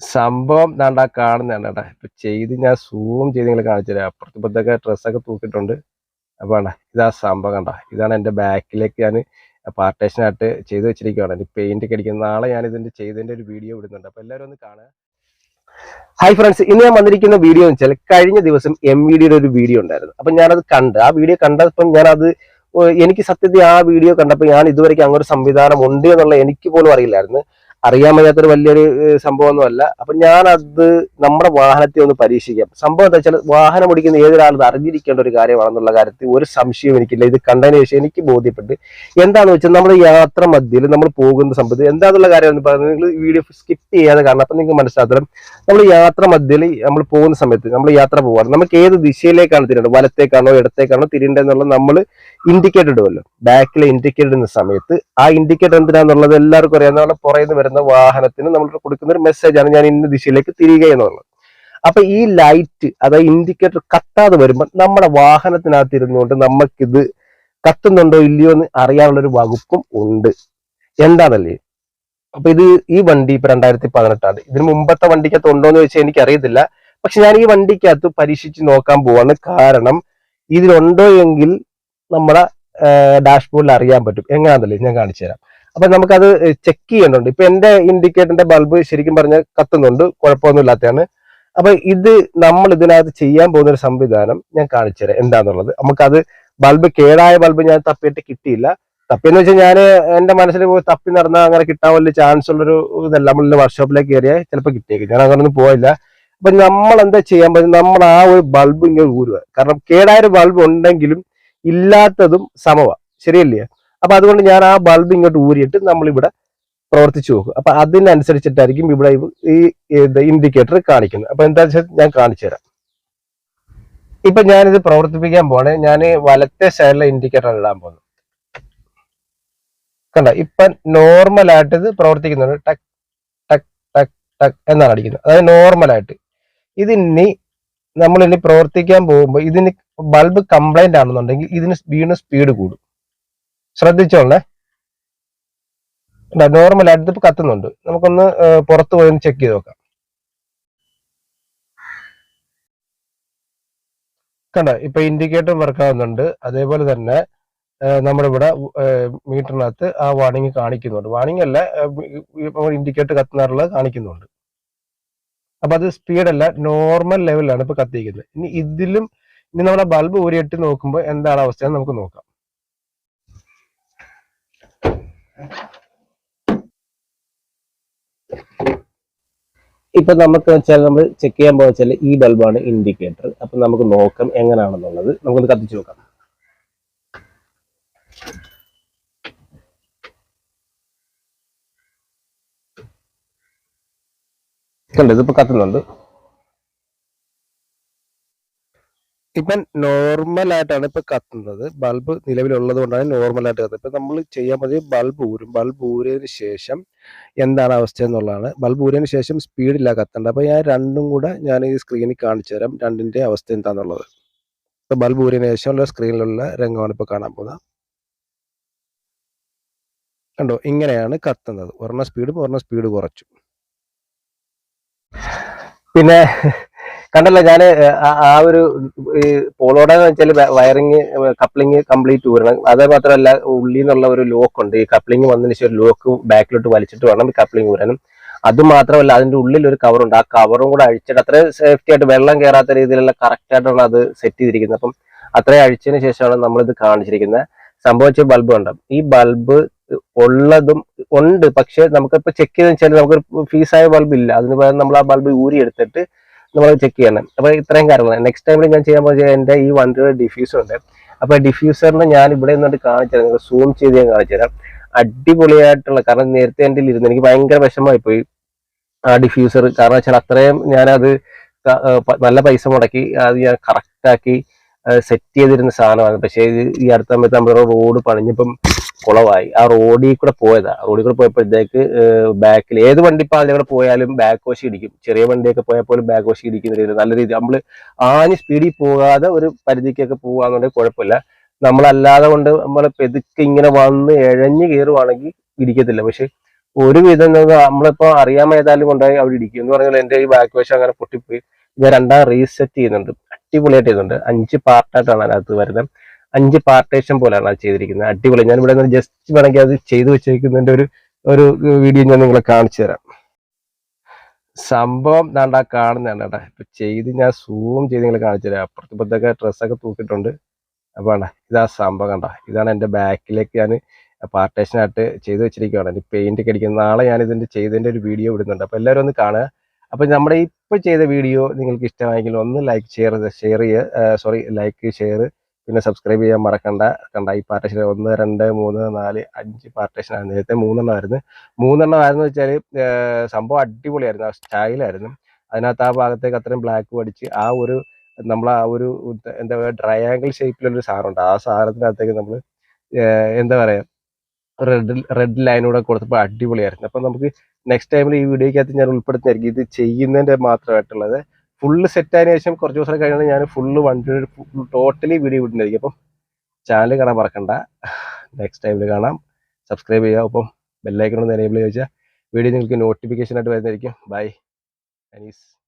സംഭവം ദാണ്ടാ കാണുന്നതാണ് കേട്ടാ. ഇപ്പൊ ചെയ്ത് ഞാൻ സൂം ചെയ്ത് നിങ്ങൾ കാണിച്ചു തരാം. അപ്പുറത്ത് ഇപ്പുറത്തൊക്കെ ഡ്രസ്സൊക്കെ തൂക്കിയിട്ടുണ്ട്. അപ്പൊ വേണ്ട ഇതാ സംഭവം കണ്ട. ഇതാണ് എന്റെ ബാക്കിലേക്ക് ഞാൻ പാർട്ടേഷനായിട്ട് ചെയ്ത് വെച്ചിരിക്കുകയാണ് പെയിന്റ് ഒക്കെ അടിക്കുന്നത് നാളെ ഞാൻ ഇതിന്റെ ചെയ്തതിന്റെ ഒരു വീഡിയോ ഇടുന്നുണ്ട്. അപ്പൊ എല്ലാവരും ഒന്ന് കാണുക. ഹായ് ഫ്രണ്ട്സ് ഇന്ന് ഞാൻ വന്നിരിക്കുന്ന വീഡിയോ എന്ന് വെച്ചാൽ കഴിഞ്ഞ ദിവസം എം വി ഡിയുടെ ഒരു വീഡിയോ ഉണ്ടായിരുന്നു. അപ്പൊ ഞാനത് കണ്ട് ആ വീഡിയോ കണ്ടപ്പം ഞാനത് എനിക്ക് സത്യത്തിൽ ആ വീഡിയോ കണ്ടപ്പോൾ ഞാൻ ഇതുവരെ അങ്ങനെ ഒരു സംവിധാനം ഉണ്ട് എന്നുള്ള എനിക്ക് പോലും അറിയില്ലായിരുന്നു. അറിയാൻ വയ്യാത്തൊരു വലിയൊരു സംഭവമൊന്നുമല്ല. അപ്പൊ ഞാൻ അത് നമ്മുടെ വാഹനത്തെ ഒന്ന് പരീക്ഷിക്കാം. സംഭവം എന്താ വെച്ചാൽ വാഹനം ഓടിക്കുന്ന ഏതൊരാളും അറിഞ്ഞിരിക്കേണ്ട ഒരു കാര്യമാണെന്നുള്ള കാര്യത്തിൽ ഒരു സംശയവും എനിക്കില്ല. ഇത് കണ്ടതിന് ശേഷം എനിക്ക് ബോധ്യപ്പെട്ട് എന്താണെന്ന് വെച്ചാൽ നമ്മൾ യാത്ര മധ്യയിൽ നമ്മൾ പോകുന്ന സംഭവത്തിൽ എന്താണെന്നുള്ള കാര്യം എന്ന് പറയുന്നത് നിങ്ങൾ വീഡിയോ സ്കിപ്പ് ചെയ്യാതെ കാരണം അപ്പൊ നിങ്ങൾക്ക് മനസ്സിലാത്തരം നമ്മൾ യാത്ര മധ്യയിൽ നമ്മൾ പോകുന്ന സമയത്ത് നമ്മൾ യാത്ര പോവാണ്. നമുക്ക് ഏത് ദിശയിലേക്കാണ് തിരിയേണ്ടത്? വലത്തേക്കാണോ ഇടത്തേക്കാണോ തിരിയേണ്ടതെന്നുള്ളത് നമ്മൾ ഇൻഡിക്കേറ്റർ ഇടുമല്ലോ ബാക്കിലെ ഇൻഡിക്കേറ്റർ ഇടുന്ന സമയത്ത് ആ ഇൻഡിക്കേറ്റർ എന്തിനാന്നുള്ളത് എല്ലാവർക്കും അറിയാം. നമ്മുടെ പുറയിൽ നിന്ന് വരുന്ന വാഹനത്തിന് നമ്മൾ കൊടുക്കുന്ന ഒരു മെസ്സേജാണ് ഞാൻ ഇന്ന ദിശയിലേക്ക് തിരികെ എന്നുള്ളത്. അപ്പൊ ഈ ലൈറ്റ് അതായത് ഇൻഡിക്കേറ്റർ കത്താതെ വരുമ്പോൾ നമ്മുടെ വാഹനത്തിനകത്ത് ഇരുന്നുകൊണ്ട് നമുക്കിത് കത്തുന്നുണ്ടോ ഇല്ലയോ എന്ന് അറിയാനുള്ള ഒരു വകുപ്പും ഉണ്ട്. എന്താണല്ലേ? അപ്പൊ ഇത് ഈ വണ്ടി ഇപ്പൊ രണ്ടായിരത്തി പതിനെട്ടാണ് ഇതിന് മുമ്പത്തെ വണ്ടിക്കകത്ത് ഉണ്ടോ എന്ന് ചോദിച്ചാൽ എനിക്ക് അറിയത്തില്ല പക്ഷെ ഞാൻ ഈ വണ്ടിക്കകത്ത് പരീക്ഷിച്ച് നോക്കാൻ പോവാണ്. കാരണം ഇതിലുണ്ടോ എങ്കിൽ നമ്മുടെ ഡാഷ്ബോർഡിൽ അറിയാൻ പറ്റും. എങ്ങനെയാണെന്നല്ലേ ഞാൻ കാണിച്ചു തരാം അപ്പൊ നമുക്കത് ചെക്ക് ചെയ്യേണ്ടതുണ്ട്. ഇപ്പൊ എന്റെ ഇൻഡിക്കേറ്ററിന്റെ ബൾബ് ശരിക്കും പറഞ്ഞാൽ കത്തുന്നുണ്ട് കുഴപ്പമൊന്നുമില്ലാത്തതാണ്. അപ്പൊ ഇത് നമ്മൾ ഇതിനകത്ത് ചെയ്യാൻ പോകുന്ന ഒരു സംവിധാനം ഞാൻ കാണിച്ചു തരാം എന്താന്നുള്ളത്. നമുക്കത് ബൾബ് കേടായ ബൾബ് ഞാൻ തപ്പിയിട്ട് കിട്ടിയില്ല. തപ്പിയെന്ന് വെച്ചാൽ ഞാൻ എന്റെ മനസ്സിൽ പോയി തപ്പി നടന്നാൽ അങ്ങനെ കിട്ടാൻ വലിയ ചാൻസ് ഉള്ളൊരു ഇതല്ല. നമ്മളുടെ വർക്ക്ഷോപ്പിലേക്ക് കയറിയാൽ ചിലപ്പോൾ കിട്ടിയേക്കും. ഞാൻ അങ്ങനൊന്നും പോയില്ല. അപ്പൊ നമ്മൾ എന്താ ചെയ്യാൻ പറ്റും നമ്മൾ ആ ഒരു ബൾബ് ഇങ്ങനെ ഊരുക കാരണം കേടായ ഒരു ബൾബ് ഉണ്ടെങ്കിലും ഇല്ലാത്തതും സമവാ. ശരിയല്ലേ? അപ്പൊ അതുകൊണ്ട് ഞാൻ ആ ബൾബ് ഇങ്ങോട്ട് ഊരിയിട്ട് നമ്മൾ ഇവിടെ പ്രവർത്തിച്ചു നോക്കും. അപ്പൊ അതിനനുസരിച്ചിട്ടായിരിക്കും ഇവിടെ ഇവ- ഈ ഇൻഡിക്കേറ്റർ കാണിക്കുന്നത്. അപ്പൊ എന്താ വെച്ചാൽ ഞാൻ കാണിച്ചു തരാം. ഇപ്പൊ ഞാനിത് പ്രവർത്തിപ്പിക്കാൻ പോണേ ഞാൻ വലത്തെ സൈഡിലെ ഇൻഡിക്കേറ്റർ ഇടാൻ പോകുന്നു കണ്ട? ഇപ്പൊ നോർമൽ ആയിട്ട് ഇത് പ്രവർത്തിക്കുന്നുണ്ട്. ടക് ടക് ടക് ടക് എന്നാണ് അടിക്കുന്നത്. അതായത് നോർമൽ ആയിട്ട്. ഇതിനി നമ്മൾ ഇനി പ്രവർത്തിക്കാൻ പോകുമ്പോൾ ഇതിന് ബൾബ് കംപ്ലൈന്റ് ആണെന്നുണ്ടെങ്കിൽ ഇതിന് വീണ്ടും സ്പീഡ് കൂടും. ശ്രദ്ധിച്ചോളേ. നോർമൽ ആയിട്ട് ഇതിപ്പോ കത്തുന്നുണ്ട്. നമുക്കൊന്ന് പുറത്തു പോയി ഒന്ന് ചെക്ക് ചെയ്ത് നോക്കാം. കണ്ട ഇപ്പൊ ഇൻഡിക്കേറ്റർ വർക്ക് ആവുന്നുണ്ട്. അതേപോലെ തന്നെ നമ്മുടെ ഏഹ്, മീറ്ററിനകത്ത് ആ വാണിംഗ് കാണിക്കുന്നുണ്ട്. വാണിംഗ് അല്ല ഇൻഡിക്കേറ്റർ കത്തുന്നാറുള്ളത് കാണിക്കുന്നുണ്ട്. അപ്പൊ അത് സ്പീഡല്ല നോർമൽ ലെവലിലാണ് ഇപ്പൊ കത്തിക്കുന്നത് ഇനി ഇതിലും ഇനി നമ്മുടെ ബൾബ് ഊരിയിട്ട് നോക്കുമ്പോൾ എന്താണ് അവസ്ഥ നമുക്ക് നോക്കാം. ഇപ്പൊ നമുക്ക് വെച്ചാൽ നമ്മൾ ചെക്ക് ചെയ്യാൻ പോകുന്ന വെച്ചാൽ ഈ ബൾബാണ് ഇൻഡിക്കേറ്റർ അപ്പൊ നമുക്ക് നോക്കാം എങ്ങനെയാണെന്നുള്ളത് നമുക്കൊന്ന് കത്തിച്ചു നോക്കാം. കണ്ടത് ഇപ്പൊ കത്തുന്നുണ്ട്. ഇപ്പം നോർമൽ ആയിട്ടാണ് ഇപ്പൊ കത്തുന്നത്. ബൾബ് നിലവിലുള്ളത് കൊണ്ടാണ് നോർമൽ ആയിട്ട് കത്തുന്നത്. ഇപ്പൊ നമ്മൾ ചെയ്യാൻ പറ്റിയ ബൾബ് ഊരും. ബൾബ് ഊരിയതിന് ശേഷം എന്താണ് അവസ്ഥ എന്നുള്ളതാണ്. ബൾബ് ഊരിയതിന് ശേഷം സ്പീഡില്ല കത്തേണ്ടത്. അപ്പൊ ഞാൻ രണ്ടും കൂടെ ഞാൻ ഈ സ്ക്രീനിൽ കാണിച്ചു തരാം. രണ്ടിന്റെ അവസ്ഥ എന്താണെന്നുള്ളത് ഇപ്പൊ ബൾബ് ഊരിയതിന് ശേഷമുള്ള സ്ക്രീനിലുള്ള രംഗമാണ് ഇപ്പൊ കാണാൻ പോകുന്നത്. കണ്ടോ? ഇങ്ങനെയാണ് കത്തുന്നത്. ഒരെണ്ണം സ്പീഡും ഒരെണ്ണം സ്പീഡ് കുറച്ചു. പിന്നെ കണ്ടല്ലോ ഞാൻ ആ ഒരു പോളോടെ പോളോടെ വെച്ചാൽ വയറിങ് കപ്ലിങ് കംപ്ലീറ്റ് ഊരണം. അത് മാത്രമല്ല ഉള്ളിൽ നിന്നുള്ള ഒരു ലോക്ക് ഉണ്ട് ഈ കപ്ലിങ് വന്നതിന് ശേഷം ലോക്ക് ബാക്കിലോട്ട് വലിച്ചിട്ട് വേണം കപ്ലിങ് ഊരാനും. അത് മാത്രമല്ല അതിന്റെ ഉള്ളിൽ ഒരു കവറുണ്ട് ആ കവറും കൂടെ അഴിച്ചിട്ട് അത്ര സേഫ്റ്റി ആയിട്ട് വെള്ളം കയറാത്ത രീതിയിലുള്ള കറക്റ്റ് ആയിട്ടാണ് അത് സെറ്റ് ചെയ്തിരിക്കുന്നത്. അപ്പം അത്രയും അഴിച്ചതിന് ശേഷമാണ് നമ്മളിത് കാണിച്ചിരിക്കുന്നത്. സംഭവിച്ച ബൾബ് കണ്ടോ? ഈ ബൾബ് ഉള്ളതും ഉണ്ട്. പക്ഷെ നമുക്കിപ്പോ ചെക്ക് ചെയ്തെന്ന് വെച്ചാൽ നമുക്കൊരു ഫീസായ ബൾബ് ഇല്ല. അതിന് പകരം നമ്മൾ ആ ബൾബ് ഊരി എടുത്തിട്ട് നമ്മൾ ചെക്ക് ചെയ്യണം. അപ്പൊ ഇത്രയും കാര്യങ്ങൾ നെക്സ്റ്റ് ടൈമിൽ ഞാൻ ചെയ്യാൻ പോകുന്നത് എന്റെ ഈ വണ്ടിയുടെ ഡിഫ്യൂസർ ഉണ്ട്. അപ്പൊ ഡിഫ്യൂസറിന് ഞാൻ ഇവിടെ നിന്നിട്ട് കാണിച്ചു തരാം. നിങ്ങൾക്ക് സൂം ചെയ്ത് ഞാൻ കാണിച്ചു തരാം. അടിപൊളിയായിട്ടുള്ള കാരണം നേരത്തെ എന്റെ ഇരുന്ന് എനിക്ക് ഭയങ്കര വിഷമമായി പോയി ആ ഡിഫ്യൂസർ കാരണം വെച്ചാൽ അത്രയും ഞാനത് നല്ല പൈസ മുടക്കി അത് ഞാൻ കറക്റ്റ് ആക്കി സെറ്റ് ചെയ്തിരുന്ന സാധനമാണ്. പക്ഷേ ഈ അടുത്ത സമയത്ത് നമ്മുടെ റോഡ് പണിഞ്ഞപ്പം കുളവായി. ആ റോഡിൽ കൂടെ പോയതാ. റോഡിൽ കൂടെ പോയപ്പോഴത്തേക്ക് ബാക്കിൽ ഏത് വണ്ടി ഇപ്പം അതിലൂടെ പോയാലും ബാക്ക് വാഷ് ഇടിക്കും. ചെറിയ വണ്ടിയൊക്കെ പോയാൽ പോലും ബാക്ക് വാഷ് ഇടിക്കുന്ന രീതിയിൽ നല്ല രീതി നമ്മൾ ആഞ്ഞ് സ്പീഡിൽ പോകാതെ ഒരു പരിധിക്കൊക്കെ പോകാന്നുണ്ടെങ്കിൽ കുഴപ്പമില്ല. നമ്മളല്ലാതെ കൊണ്ട് നമ്മൾ പെതുക്കെ ഇങ്ങനെ വന്ന് എഴഞ്ഞ് കയറുവാണെങ്കിൽ ഇടിക്കത്തില്ല. പക്ഷെ ഒരു വിധം നമ്മളിപ്പോ അറിയാൻ ഏതായാലും കൊണ്ടുപോയി അവിടെ ഇടിക്കും. എന്ന് പറഞ്ഞാൽ എന്റെ ഈ ബാക്ക് വശം അങ്ങനെ പൊട്ടിപ്പോയി. ഞാൻ രണ്ടാം റീസെറ്റ് ചെയ്യുന്നുണ്ട്. അടിപൊളിയായിട്ട് ചെയ്തിട്ടുണ്ട് അഞ്ച് പാർട്ടായിട്ടാണ് അതിനകത്ത് വരുന്നത്. അഞ്ച് പാർട്ടേഷൻ പോലെയാണ് അത് ചെയ്തിരിക്കുന്നത്. അടിപൊളി. ഞാൻ ഇവിടെ ജസ്റ്റ് വേണമെങ്കിൽ അത് ചെയ്തു വെച്ചേക്കുന്നതിന്റെ ഒരു ഒരു വീഡിയോ ഞാൻ നിങ്ങളെ കാണിച്ചു തരാം. സംഭവം ദാണ്ട കാണുന്നതാണ് കേട്ടാ. ഇപ്പൊ ചെയ്ത് ഞാൻ സൂം ചെയ്ത് നിങ്ങളെ കാണിച്ചു തരാം. അപ്പുറത്ത് ഇപ്പുറത്തൊക്കെ ഡ്രസ്സൊക്കെ തൂക്കിയിട്ടുണ്ട്. അപ്പൊ വേണ്ട ഇതാ സംഭവം കണ്ട. ഇതാണ് എന്റെ ബാക്കിലേക്ക് ഞാൻ പാർട്ടേഷനായിട്ട് ചെയ്ത് വെച്ചിരിക്കുകയാണ് എനിക്ക് പെയിന്റ് ഒക്കെ അടിക്കുന്നത് നാളെ ഞാൻ ഇതിന്റെ ചെയ്തതിന്റെ ഒരു വീഡിയോ ഇടുന്നുണ്ട്. അപ്പൊ എല്ലാവരും ഒന്ന് കാണുക. അപ്പൊ നമ്മുടെ ഇപ്പൊ ചെയ്ത വീഡിയോ നിങ്ങൾക്ക് ഇഷ്ടമായെങ്കിൽ ഒന്ന് ലൈക്ക് ഷെയർ ഷെയർ ചെയ്യുക സോറി ലൈക്ക് ഷെയർ പിന്നെ സബ്സ്ക്രൈബ് ചെയ്യാൻ മറക്കണ്ട. കണ്ട ഈ പാർട്ടേഷൻ ഒന്ന് രണ്ട് മൂന്ന് നാല് അഞ്ച് പാർട്ടേഷൻ ആയിരുന്നു നേരത്തെ മൂന്നെണ്ണം ആയിരുന്നു. മൂന്നെണ്ണം ആയിരുന്നു വെച്ചാൽ സംഭവം അടിപൊളിയായിരുന്നു. ആ സ്റ്റൈലായിരുന്നു അതിനകത്ത് ആ ഭാഗത്തേക്ക് അത്രയും ബ്ലാക്ക് അടിച്ച് ആ ഒരു നമ്മൾ ആ ഒരു എന്താ പറയുക ട്രയാങ്കിൾ ഷേപ്പിലുള്ളൊരു സാധനമുണ്ട് ആ സാധനത്തിനകത്തേക്ക് നമ്മൾ എന്താ പറയാ റെഡ് റെഡ് ലൈനൂടെ കൊടുത്തപ്പോൾ അടിപൊളിയായിരുന്നു. അപ്പം നമുക്ക് നെക്സ്റ്റ് ടൈമിൽ ഈ വീഡിയോക്കകത്ത് ഞാൻ ഉൾപ്പെടുത്തുന്നതായിരിക്കും. ഇത് ചെയ്യുന്നതിന്റെ മാത്രമായിട്ടുള്ളത്. ഫുള്ള് സെറ്റ് ആയതിനു ശേഷം കുറച്ച് ദിവസം കഴിഞ്ഞാൽ ഞാൻ ഫുള്ള് വണ്ടി ടോട്ടലി വീഡിയോ വിടുന്നതായിരിക്കും അപ്പം ചാനൽ കാണാൻ മറക്കണ്ട. നെക്സ്റ്റ് ടൈമിൽ കാണാം. സബ്സ്ക്രൈബ് ചെയ്യുക. അപ്പം ബെല്ലൈക്കൺ ഒന്ന് എനേബിൾ ചോദിച്ചാൽ വീഡിയോ നിങ്ങൾക്ക് നോട്ടിഫിക്കേഷൻ ആയിട്ട് വരുന്നതായിരിക്കും. ബൈ അനീസ്